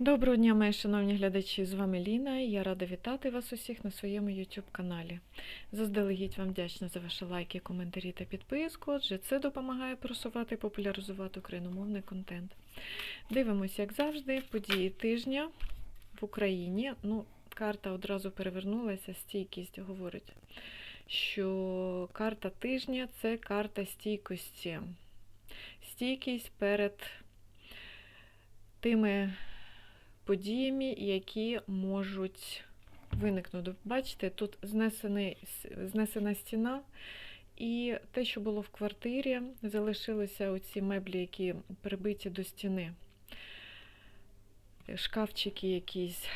Доброго дня, мої шановні глядачі! З вами Ліна. і Я рада вітати вас усіх на своєму YouTube каналі. Заздалегідь вам вдячна за ваші лайки, коментарі та підписку, адже це допомагає просувати і популяризувати україномовний контент. Дивимося, як завжди, події тижня в Україні. Ну, карта одразу перевернулася, стійкість говорить, що карта тижня це карта стійкості. Стійкість перед тими подіями, які можуть виникнути. Бачите, тут знесений, знесена стіна, і те, що було в квартирі, залишилися оці меблі, які прибиті до стіни, шкафчики якісь.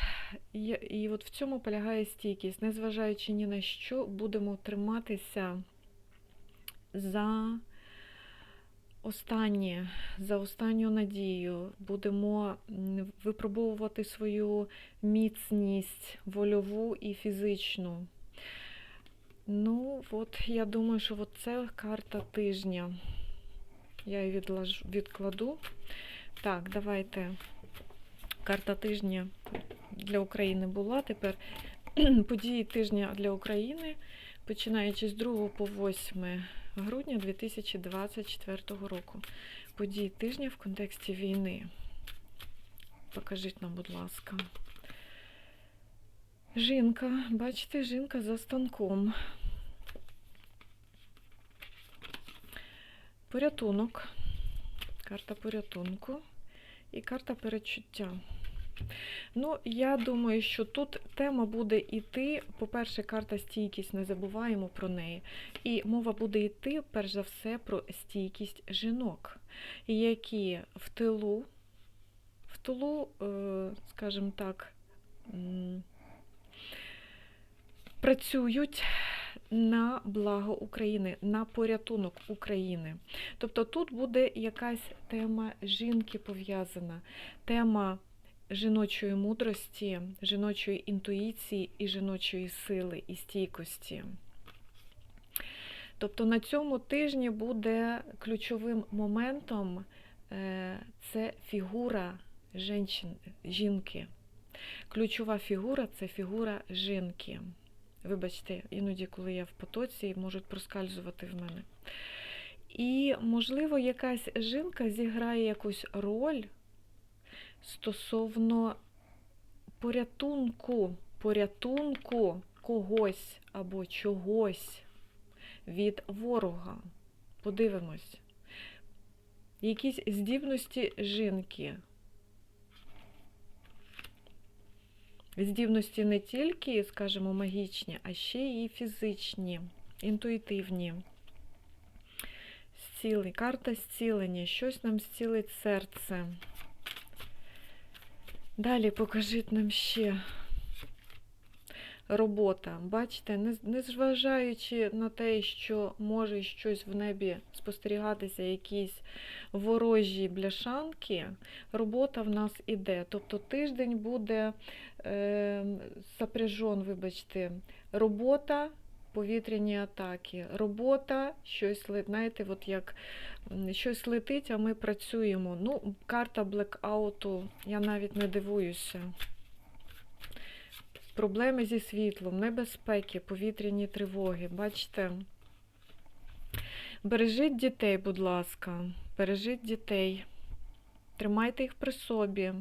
І, і от в цьому полягає стійкість. Незважаючи ні на що, будемо триматися за останнє, за останню надію будемо випробовувати свою міцність вольову і фізичну. Ну, от я думаю, що от це карта тижня. Я її відлажу, відкладу. Так, давайте. Карта тижня для України була. Тепер події тижня для України, починаючи з 2 по 8 грудня 2024 року. Події тижня в контексті війни. Покажіть нам, будь ласка. Жінка, бачите, жінка за станком. Порятунок. Карта порятунку і карта передчуття. Ну, я думаю, що тут тема буде йти. По-перше, карта стійкість, не забуваємо про неї. І мова буде йти, перш за все, про стійкість жінок, які в тилу, в тилу, е, скажімо так, працюють на благо України, на порятунок України. Тобто тут буде якась тема жінки пов'язана, тема жіночої мудрості, жіночої інтуїції і жіночої сили і стійкості. Тобто на цьому тижні буде ключовим моментом е, це фігура жінки. Ключова фігура це фігура жінки. Вибачте, іноді, коли я в потоці, можуть проскальзувати в мене. І, можливо, якась жінка зіграє якусь роль стосовно порятунку, порятунку когось або чогось від ворога. Подивимось. Якісь здібності жінки. Здібності не тільки, скажімо, магічні, а ще і фізичні, інтуїтивні. Карта зцілення. Щось нам зцілить серце. Далі покажіть нам ще робота. Бачите, незважаючи на те, що може щось в небі спостерігатися, якісь ворожі бляшанки, робота в нас іде. Тобто тиждень буде е, сопряжен, вибачте, робота, повітряні атаки, робота, щось знаєте, от як щось летить, а ми працюємо. Ну, карта блекауту, я навіть не дивуюся. Проблеми зі світлом, небезпеки, повітряні тривоги. Бачите? Бережіть дітей, будь ласка, бережіть дітей. Тримайте їх при собі.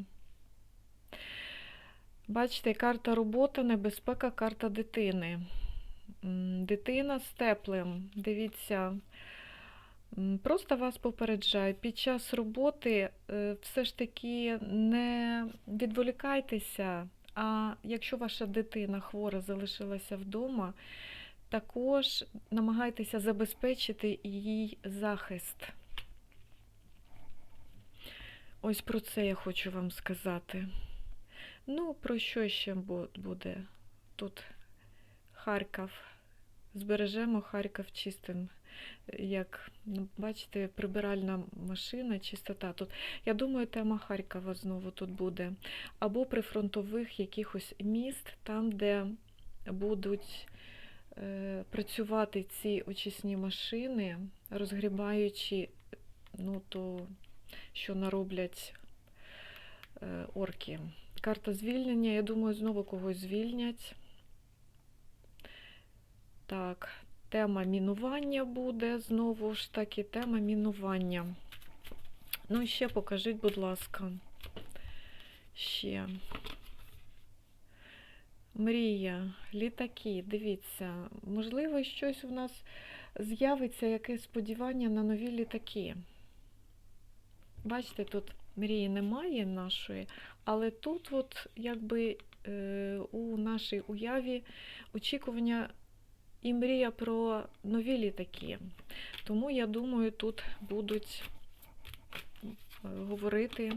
Бачите, карта робота, небезпека, карта дитини. Дитина з теплим. Дивіться. Просто вас попереджаю, під час роботи е, все ж таки не відволікайтеся, а якщо ваша дитина хвора залишилася вдома, також намагайтеся забезпечити їй захист. Ось про це я хочу вам сказати. Ну, про що ще буде? Тут Харків. Збережемо Харків чистим. Як ну, бачите, прибиральна машина, чистота. Тут, я думаю, тема Харкова знову тут буде. Або прифронтових якихось міст, там, де будуть е, працювати ці очисні машини, розгрібаючи ну, то, що нароблять е, орки. Карта звільнення, я думаю, знову когось звільнять. Так, тема мінування буде знову ж таки, тема мінування. Ну, і ще покажіть, будь ласка. Ще. Мрія, літаки, дивіться, можливо, щось у нас з'явиться якесь сподівання на нові літаки. Бачите, тут мрії немає нашої, але тут, от, якби е, у нашій уяві очікування і мрія про нові літаки. Тому я думаю, тут будуть е, говорити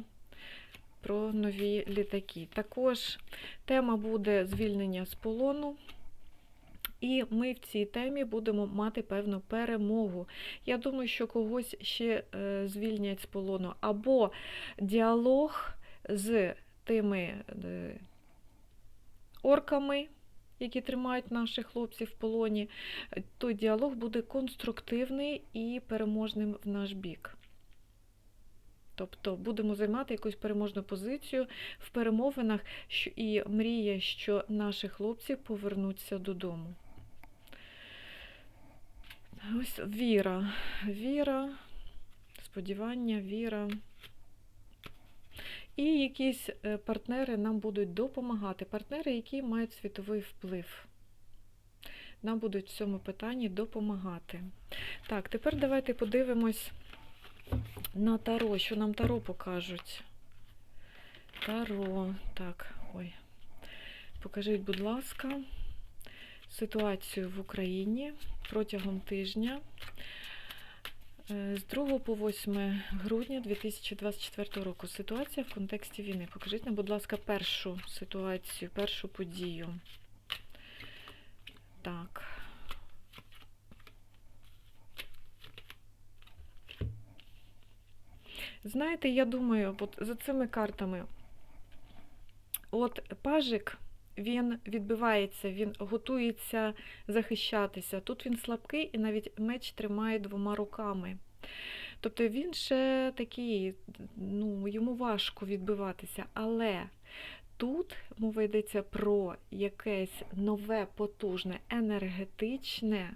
про нові літаки. Також тема буде звільнення з полону. І ми в цій темі будемо мати певну перемогу. Я думаю, що когось ще е, звільнять з полону, або діалог з тими е, орками, які тримають наших хлопців в полоні. Той діалог буде конструктивний і переможним в наш бік. Тобто будемо займати якусь переможну позицію в перемовинах і мрія, що наші хлопці повернуться додому. Ось віра. Віра, сподівання, віра. І якісь е, партнери нам будуть допомагати. Партнери, які мають світовий вплив. Нам будуть в цьому питанні допомагати. Так, тепер давайте подивимось на таро. Що нам таро покажуть? Таро. Так, ой. Покажіть, будь ласка, ситуацію в Україні протягом тижня з 2 по 8 грудня 2024 року. Ситуація в контексті війни. Покажіть нам, будь ласка, першу ситуацію, першу подію. Так. Знаєте, я думаю, от за цими картами, от пажик, він відбивається, він готується захищатися. Тут він слабкий і навіть меч тримає двома руками. Тобто він ще такий, ну, йому важко відбиватися, але тут мова йдеться про якесь нове, потужне, енергетичне.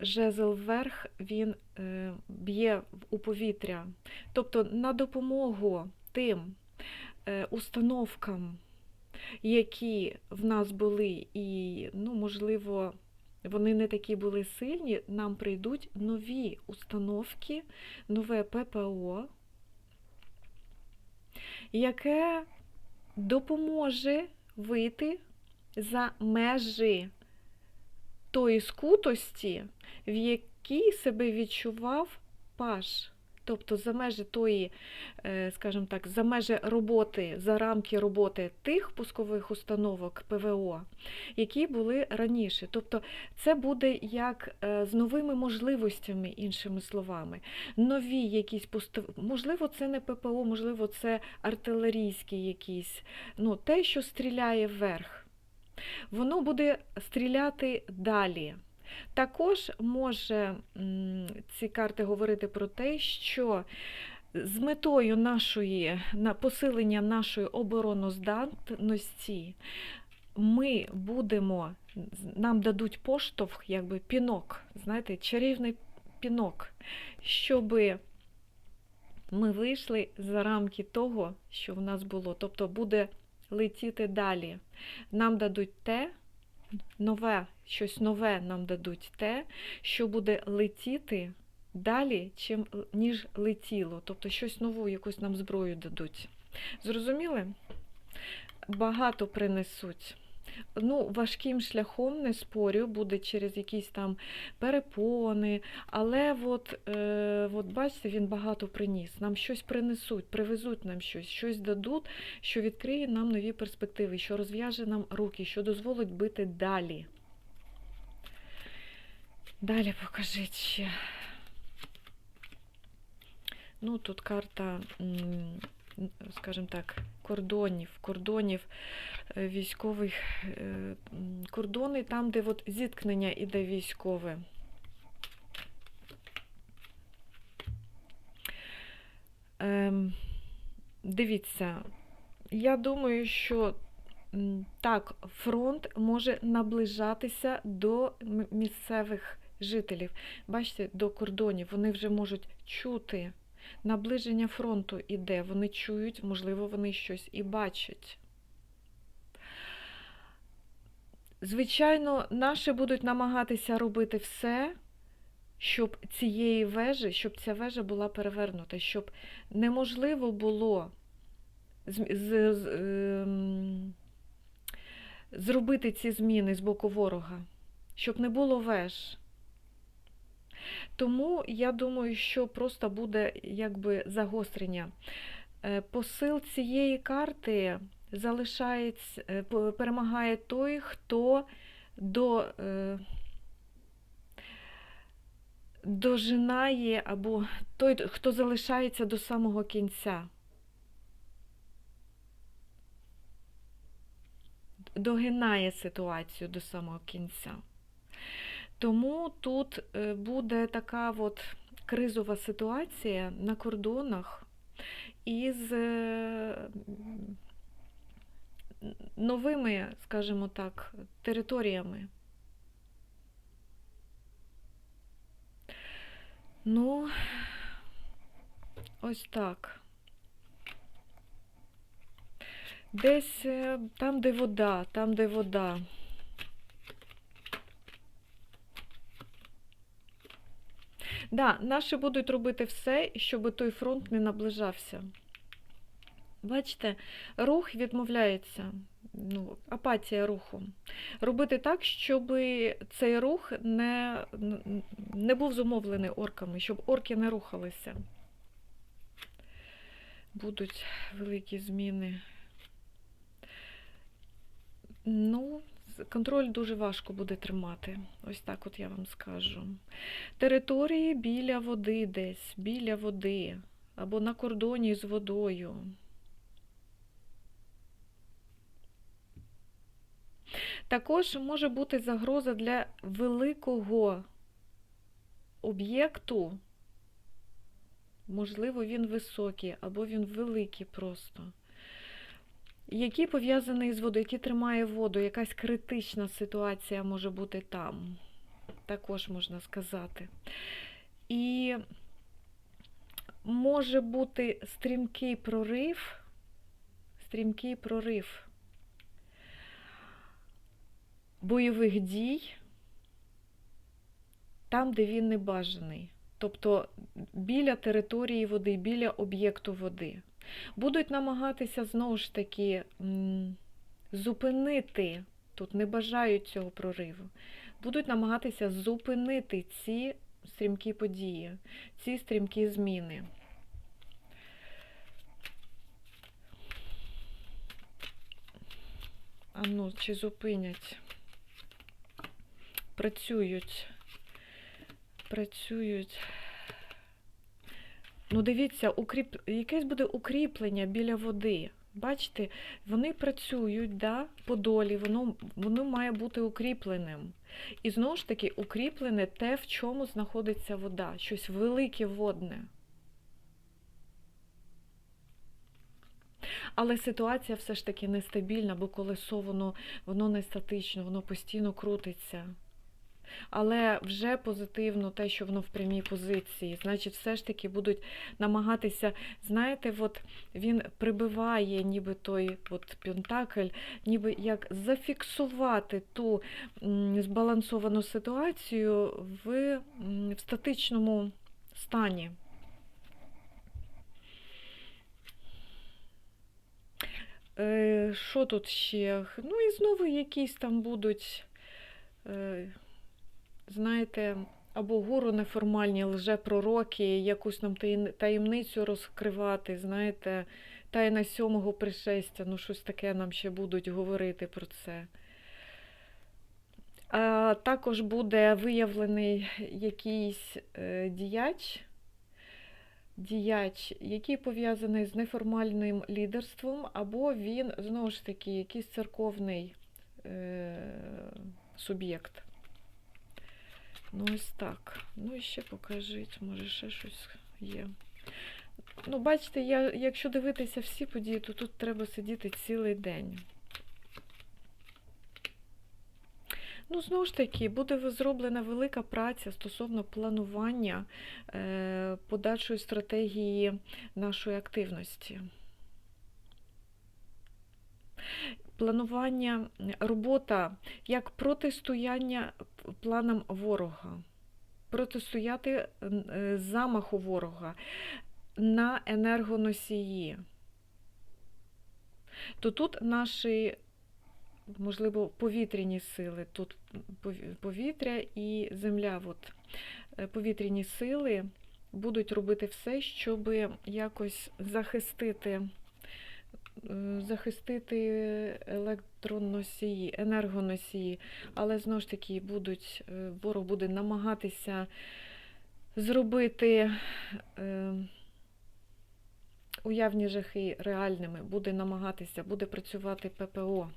Жезл вверх він е, б'є у повітря. Тобто на допомогу тим установкам, які в нас були, і, ну, можливо, вони не такі були сильні, нам прийдуть нові установки, нове ППО, яке допоможе вийти за межі тої скутості, в якій себе відчував паш. Тобто за межі тої, е, скажімо так, за межі роботи, за рамки роботи тих пускових установок ПВО, які були раніше. Тобто це буде як е, з новими можливостями, іншими словами. Нові якісь постав... можливо, це не ППО, можливо, це артилерійські якісь, ну, те, що стріляє вверх. Воно буде стріляти далі. Також може ці карти говорити про те, що з метою нашої посилення нашої обороноздатності ми будемо, нам дадуть поштовх, якби пінок, знаєте, чарівний пінок, щоби ми вийшли за рамки того, що в нас було. Тобто буде летіти далі. Нам дадуть те, нове, щось нове нам дадуть те, що буде летіти далі, чим, ніж летіло. Тобто щось нову, якусь нам зброю дадуть. Зрозуміли? Багато принесуть. Ну, важким шляхом, не спорю, буде через якісь там перепони, але от, е, от бачите, він багато приніс. Нам щось принесуть, привезуть нам щось, щось дадуть, що відкриє нам нові перспективи, що розв'яже нам руки, що дозволить бити далі. Далі покажіть ще. Ну, тут карта, м, скажімо так, кордонів, кордонів е, військових, е, кордони там, де от зіткнення іде військове. Ем, дивіться, я думаю, що так, фронт може наближатися до місцевих жителів. Бачите, до кордонів. Вони вже можуть чути. Наближення фронту іде. Вони чують, можливо, вони щось і бачать. Звичайно, наші будуть намагатися робити все, щоб цієї вежі, щоб ця вежа була перевернута, щоб неможливо було з, з, з, ем, зробити ці зміни з боку ворога, щоб не було веж. Тому я думаю, що просто буде якби загострення. Е, Посил цієї карти залишається, е, перемагає той, хто до, е, дожинає, або той, хто залишається до самого кінця. Догинає ситуацію до самого кінця. Тому тут е, буде така от кризова ситуація на кордонах із е, новими, скажімо так, територіями. Ну, ось так. Десь е, там, де вода, там, де вода. Да, наші будуть робити все, щоб той фронт не наближався. Бачите, рух відмовляється, ну, апатія руху. Робити так, щоб цей рух не, не був зумовлений орками, щоб орки не рухалися. Будуть великі зміни. Ну, контроль дуже важко буде тримати. Ось так от я вам скажу. Території біля води десь, біля води, або на кордоні з водою. Також може бути загроза для великого об'єкту. Можливо, він високий, або він великий просто. Який пов'язаний з водою, який тримає воду, якась критична ситуація може бути там. Також можна сказати. І може бути стрімкий прорив, стрімкий прорив бойових дій там, де він не бажаний. Тобто біля території води, біля об'єкту води. Будуть намагатися знову ж таки зупинити, тут не бажають цього прориву, будуть намагатися зупинити ці стрімкі події, ці стрімкі зміни. А ну, чи зупинять? Працюють. Працюють. Ну, дивіться, укріп... якесь буде укріплення біля води. Бачите, вони працюють да, по долі, воно, воно має бути укріпленим. І знову ж таки, укріплене те, в чому знаходиться вода, щось велике водне. Але ситуація все ж таки нестабільна, бо колесо воно, воно не статично, воно постійно крутиться. Але вже позитивно те, що воно в прямій позиції. Значить, все ж таки будуть намагатися, знаєте, от він прибиває, ніби той от пентакль, ніби як зафіксувати ту збалансовану ситуацію в, в статичному стані. Е, Що тут ще? Ну і знову якісь там будуть, е, знаєте, або гуру неформальні лжепророки, якусь нам таємницю розкривати, знаєте, тайна сьомого пришестя, ну щось таке нам ще будуть говорити про це. А також буде виявлений якийсь е, діяч, діяч, який пов'язаний з неформальним лідерством, або він, знову ж таки, якийсь церковний е, суб'єкт. Ну, ось так. Ну і ще покажіть, може ще щось є. Ну, бачите, я, якщо дивитися всі події, то тут треба сидіти цілий день. Ну, знову ж таки, буде зроблена велика праця стосовно планування е, подальшої стратегії нашої активності. Планування, робота як протистояння планам ворога, протистояти е, замаху ворога на енергоносії. То тут наші можливо, повітряні сили. Тут повітря і земля. От. Е, повітряні сили будуть робити все, щоб якось захистити. Е, захистити електроносії, енергоносії, але знову ж таки будуть, е, ворог буде намагатися зробити уявні жахи реальними, буде намагатися, буде працювати ППО.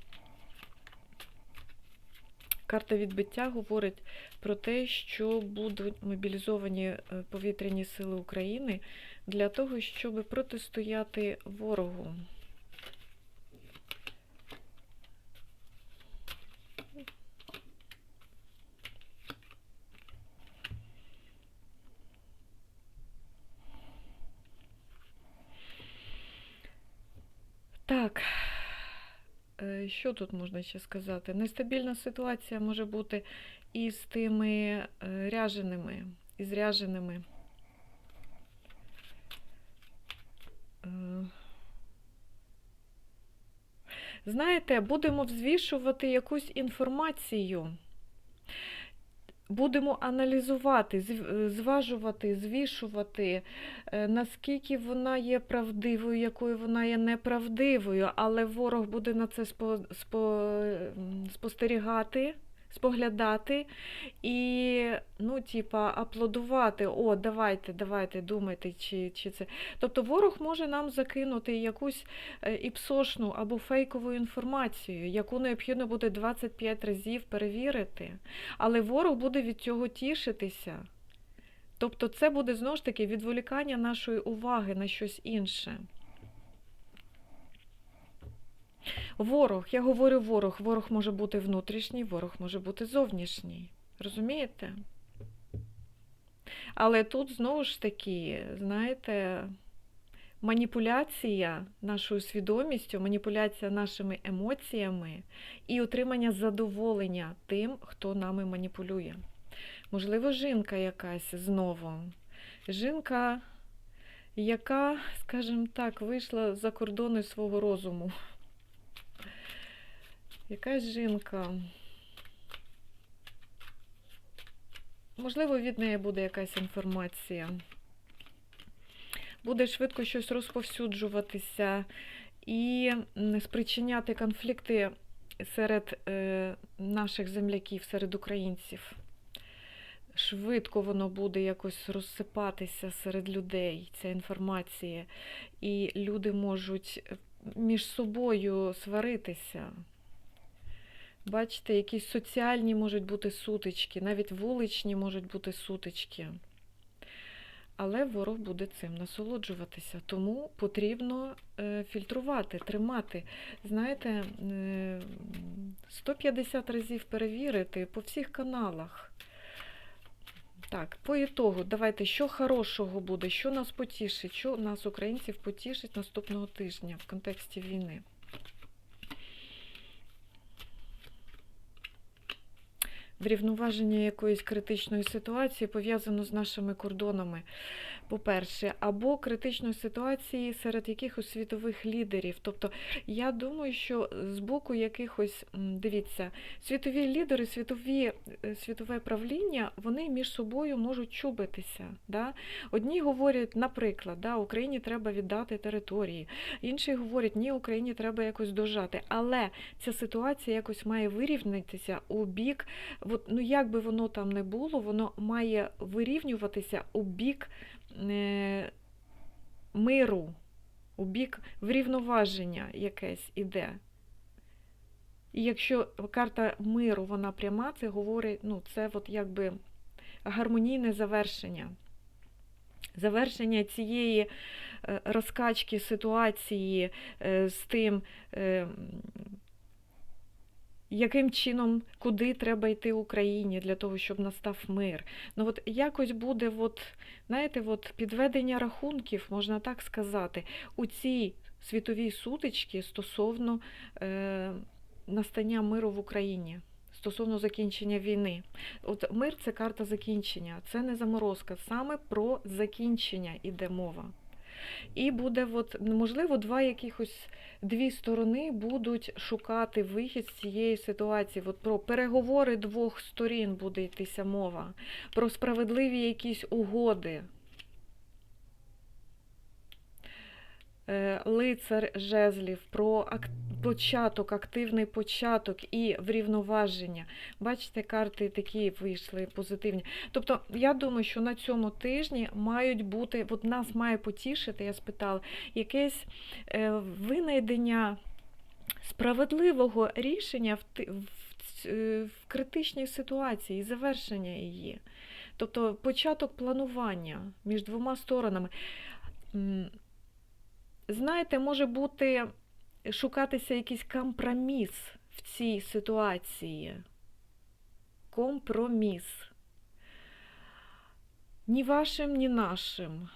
Карта відбиття говорить про те, що будуть мобілізовані е, повітряні сили України для того, щоб протистояти ворогу. Так. Е, що тут можна ще сказати? Нестабільна ситуація може бути і з тими е, ряженими, і з ряженими. Е, знаєте, будемо взвішувати якусь інформацію будемо аналізувати, зважувати, звішувати, е, наскільки вона є правдивою, якою вона є неправдивою, але ворог буде на це спостерігати споглядати і, ну, типа, аплодувати. О, давайте, давайте, думайте, чи чи це. Тобто ворог може нам закинути якусь е, іпсошну або фейкову інформацію, яку необхідно буде 25 разів перевірити. Але ворог буде від цього тішитися. Тобто, це буде знову ж таки відволікання нашої уваги на щось інше. Ворог, я говорю ворог, ворог може бути внутрішній, ворог може бути зовнішній. Розумієте? Але тут знову ж таки, знаєте, маніпуляція нашою свідомістю, маніпуляція нашими емоціями і отримання задоволення тим, хто нами маніпулює. Можливо, жінка якась знову. Жінка, яка, скажімо так, вийшла за кордони свого розуму. Якась жінка. Можливо, від неї буде якась інформація. Буде швидко щось розповсюджуватися і спричиняти конфлікти серед е, наших земляків, серед українців. Швидко воно буде якось розсипатися серед людей, ця інформація. І люди можуть між собою сваритися. Бачите, якісь соціальні можуть бути сутички, навіть вуличні можуть бути сутички. Але ворог буде цим насолоджуватися. Тому потрібно е, фільтрувати, тримати. Знаєте, 150 е, разів перевірити по всіх каналах. Так, по ітогу, давайте, що хорошого буде, що нас потішить, що нас, українців, потішить наступного тижня в контексті війни. Врівноваження якоїсь критичної ситуації пов'язано з нашими кордонами. По-перше, або критичної ситуації серед якихось світових лідерів. Тобто, я думаю, що з боку якихось, дивіться, світові лідери, світові, е, світове правління, вони між собою можуть чубитися. Да? Одні говорять, наприклад, да, Україні треба віддати території, інші говорять, ні, Україні треба якось дожати. Але ця ситуація якось має вирівнятися у бік от, ну як би воно там не було, воно має вирівнюватися у бік миру, у бік врівноваження якесь іде. І якщо карта миру, вона пряма, це говорить, ну, це от якби гармонійне завершення. Завершення цієї е, розкачки ситуації е, з тим, е, яким чином, куди треба йти Україні для того, щоб настав мир. Ну от якось буде, от, знаєте, от підведення рахунків, можна так сказати, у цій світовій сутичці стосовно е, настання миру в Україні, стосовно закінчення війни. От мир це карта закінчення, це не заморозка, саме про закінчення іде мова. І буде, от, можливо, два якихось дві сторони будуть шукати вихід з цієї ситуації. От про переговори двох сторін буде йтися мова, про справедливі якісь угоди. Е, Лицар жезлів, про початок, активний початок і врівноваження. Бачите, карти такі вийшли позитивні. Тобто, я думаю, що на цьому тижні мають бути, от нас має потішити, я спитала, якесь е, винайдення справедливого рішення в, е, в критичній ситуації і завершення її. Тобто початок планування між двома сторонами. Знаєте, може бути шукатися якийсь компроміс в цій ситуації. Компроміс. Ні вашим, ні нашим.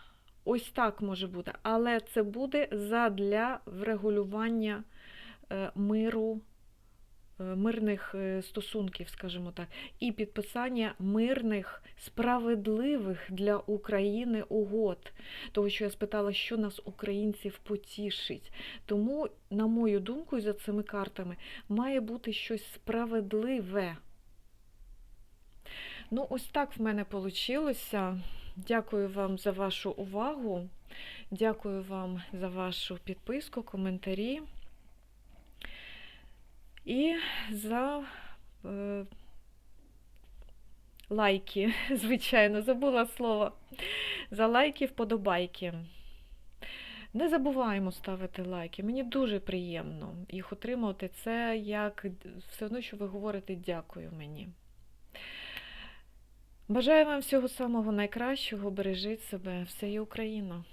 Ось так може бути. Але це буде задля врегулювання е, миру, мирних е, стосунків, скажімо так, і підписання мирних, справедливих для України угод. Того, що я спитала, що нас, українців, потішить. Тому, на мою думку, за цими картами має бути щось справедливе. Ну, ось так в мене вийшло. Дякую вам за вашу увагу. Дякую вам за вашу підписку, коментарі і за е, лайки, звичайно, забула слово. За лайки, вподобайки. Не забуваємо ставити лайки. Мені дуже приємно їх отримувати. Це як все одно, що ви говорите дякую мені. Бажаю вам всього самого найкращого, бережіть себе, все є Україна!